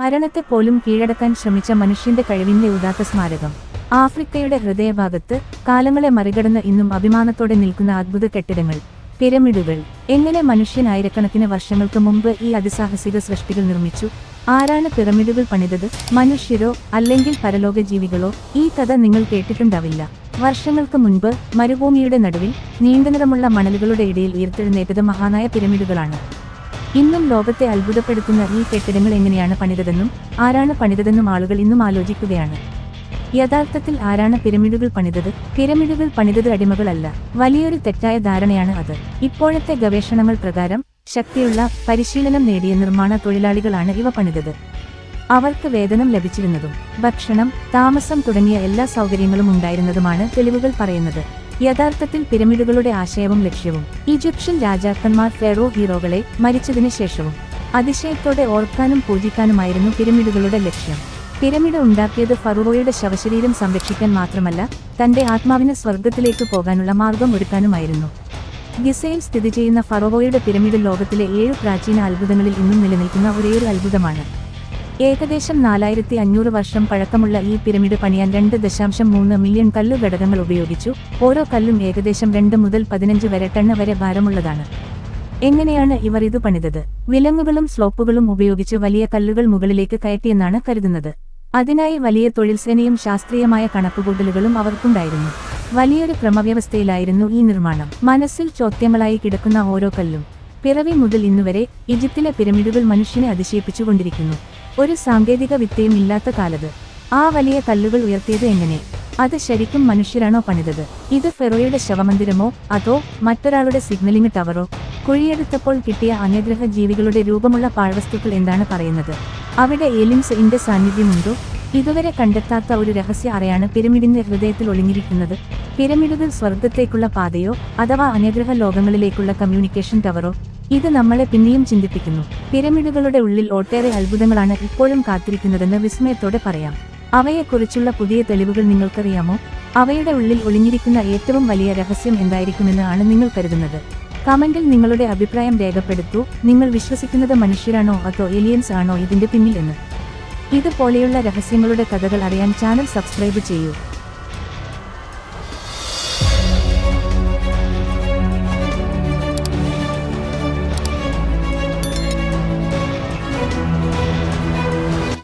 മരണത്തെ പോലും കീഴടക്കാൻ ശ്രമിച്ച മനുഷ്യന്റെ കഴിവിന്റെ ഉദാത്ത സ്മാരകം. ആഫ്രിക്കയുടെ ഹൃദയഭാഗത്ത് കാലങ്ങളെ മറികടന്ന് ഇന്നും അഭിമാനത്തോടെ നിൽക്കുന്ന അദ്ഭുത കെട്ടിടങ്ങൾ പിരമിഡുകൾ എങ്ങനെ മനുഷ്യൻ ആയിരക്കണക്കിന് വർഷങ്ങൾക്ക് മുമ്പ് ഈ അതിസാഹസിക സൃഷ്ടികൾ നിർമ്മിച്ചു ആരാണ് പിരമിഡുകൾ പണിതത് മനുഷ്യരോ അല്ലെങ്കിൽ പരലോക ജീവികളോ ഈ കഥ നിങ്ങൾ കേട്ടിട്ടുണ്ടാവില്ല. വർഷങ്ങൾക്ക് മുൻപ് മരുഭൂമിയുടെ നടുവിൽ നീണ്ടനിറമുള്ള മണലുകളുടെ ഇടയിൽ ഉയർത്തെഴുന്നേറ്റത് മഹാനായ പിരമിഡുകളാണ്. ഇന്നും ലോകത്തെ അത്ഭുതപ്പെടുത്തുന്ന ഈ കെട്ടിടങ്ങൾ എങ്ങനെയാണ് പണിതതെന്നും ആരാണ് പണിതതെന്നും ആളുകൾ ഇന്നും ആലോചിക്കുകയാണ്. യഥാർത്ഥത്തിൽ ആരാണ് പിരമിഡുകൾ പണിതത്? പിരമിഡുകൾ പണിതത് അടിമകളല്ല. വലിയൊരു തെറ്റായ ധാരണയാണ് അത്. ഇപ്പോഴത്തെ ഗവേഷണങ്ങൾ പ്രകാരം ശക്തിയുള്ള പരിശീലനം നേടിയ നിർമ്മാണ തൊഴിലാളികളാണ് ഇവ പണിതത്. അവർക്ക് വേതനം ലഭിച്ചിരുന്നതും ഭക്ഷണം താമസം തുടങ്ങിയ എല്ലാ സൗകര്യങ്ങളും ഉണ്ടായിരുന്നതുമാണ് തെളിവുകൾ പറയുന്നത്. യഥാർത്ഥത്തിൽ പിരമിഡുകളുടെ ആശയവും ലക്ഷ്യവും. ഈജിപ്ഷ്യൻ രാജാക്കന്മാർ ഫെറോ ഹീറോകളെ മരിച്ചതിനു ശേഷവും അതിശയത്തോടെ ഓർക്കാനും പൂജിക്കാനുമായിരുന്നു പിരമിഡുകളുടെ ലക്ഷ്യം. പിരമിഡ് ഉണ്ടാക്കിയത് ഫറോയുടെ ശവശരീരം സംരക്ഷിക്കാൻ മാത്രമല്ല തന്റെ ആത്മാവിന് സ്വർഗത്തിലേക്ക് പോകാനുള്ള മാർഗം ഒരുക്കാനുമായിരുന്നു. ഗിസയിൽ സ്ഥിതി ചെയ്യുന്ന ഫറോവോയുടെ പിരമിഡ് ലോകത്തിലെ ഏഴ് പ്രാചീന അത്ഭുതങ്ങളിൽ ഇന്നും നിലനിൽക്കുന്ന ഒരേയൊരു അത്ഭുതമാണ്. ഏകദേശം നാലായിരത്തി അഞ്ഞൂറ് വർഷം പഴക്കമുള്ള ഈ പിരമിഡ് പണിയാൻ രണ്ട് ദശാംശം മൂന്ന് മില്യൺ കല്ലു ഘടകങ്ങൾ ഉപയോഗിച്ചു. ഓരോ കല്ലും ഏകദേശം രണ്ട് മുതൽ പതിനഞ്ച് വരെ ടണ്ണ് വരെ ഭാരമുള്ളതാണ്. എങ്ങനെയാണ് ഇവർ ഇത് പണിതത്? വിലങ്ങുകളും സ്ലോപ്പുകളും ഉപയോഗിച്ച് വലിയ കല്ലുകൾ മുകളിലേക്ക് കയറ്റിയെന്നാണ് കരുതുന്നത്. അതിനായി വലിയ തൊഴിൽ സേനയും ശാസ്ത്രീയമായ കണക്കുകൂട്ടലുകളും അവർക്കുണ്ടായിരുന്നു. വലിയൊരു ക്രമവ്യവസ്ഥയിലായിരുന്നു ഈ നിർമ്മാണം. മനസ്സിൽ ചോദ്യങ്ങളായി കിടക്കുന്ന ഓരോ കല്ലും പിറവി മുതൽ ഇന്നുവരെ ഈജിപ്തിലെ പിരമിഡുകൾ മനുഷ്യനെ അതിശയിപ്പിച്ചുകൊണ്ടിരിക്കുന്നു. ഒരു സാങ്കേതിക വിദ്യയും ഇല്ലാത്ത കാലത്ത് ആ വലിയ കല്ലുകൾ ഉയർത്തിയത് എങ്ങനെ? അത് ശരിക്കും മനുഷ്യരാണോ പണിതത്? ഇത് ഫെറോയുടെ ശവമന്ദിരമോ അതോ മറ്റൊരാളുടെ സിഗ്നലിംഗ് ടവറോ? കുഴിയെടുത്തപ്പോൾ കിട്ടിയ അന്യഗ്രഹ ജീവികളുടെ രൂപമുള്ള പാഴ്വസ്തുക്കൾ എന്താണ് പറയുന്നത്? അവിടെ എലിംസ് ഇന്റെ സാന്നിധ്യമുണ്ടോ? ഇതുവരെ കണ്ടെത്താത്ത ഒരു രഹസ്യ അറയാണ് പിരമിഡിന്റെ ഹൃദയത്തിൽ ഒളിഞ്ഞിരിക്കുന്നത്. പിരമിഡുകൾ സ്വർഗത്തേക്കുള്ള പാതയോ അഥവാ അന്യഗ്രഹ ലോകങ്ങളിലേക്കുള്ള കമ്മ്യൂണിക്കേഷൻ ടവറോ? ഇത് നമ്മളെ പിന്നെയും ചിന്തിപ്പിക്കുന്നു. പിരമിഡുകളുടെ ഉള്ളിൽ ഒട്ടേറെ അത്ഭുതങ്ങളാണ് ഇപ്പോഴും കാത്തിരിക്കുന്നതെന്ന് വിസ്മയത്തോടെ പറയാം. അവയെക്കുറിച്ചുള്ള പുതിയ തെളിവുകൾ നിങ്ങൾക്കറിയാമോ? അവയുടെ ഉള്ളിൽ ഒളിഞ്ഞിരിക്കുന്ന ഏറ്റവും വലിയ രഹസ്യം എന്തായിരിക്കുമെന്ന് ആണ് നിങ്ങൾ കരുതുന്നത്. കമന്റിൽ നിങ്ങളുടെ അഭിപ്രായം രേഖപ്പെടുത്തൂ. നിങ്ങൾ വിശ്വസിക്കുന്നത് മനുഷ്യരാണോ അതോ ഏലിയൻസ് ആണോ ഇതിന്റെ പിന്നിൽ എന്ന്. ഇതുപോലെയുള്ള രഹസ്യങ്ങളുടെ കഥകൾ അറിയാൻ ചാനൽ സബ്സ്ക്രൈബ് ചെയ്യൂ.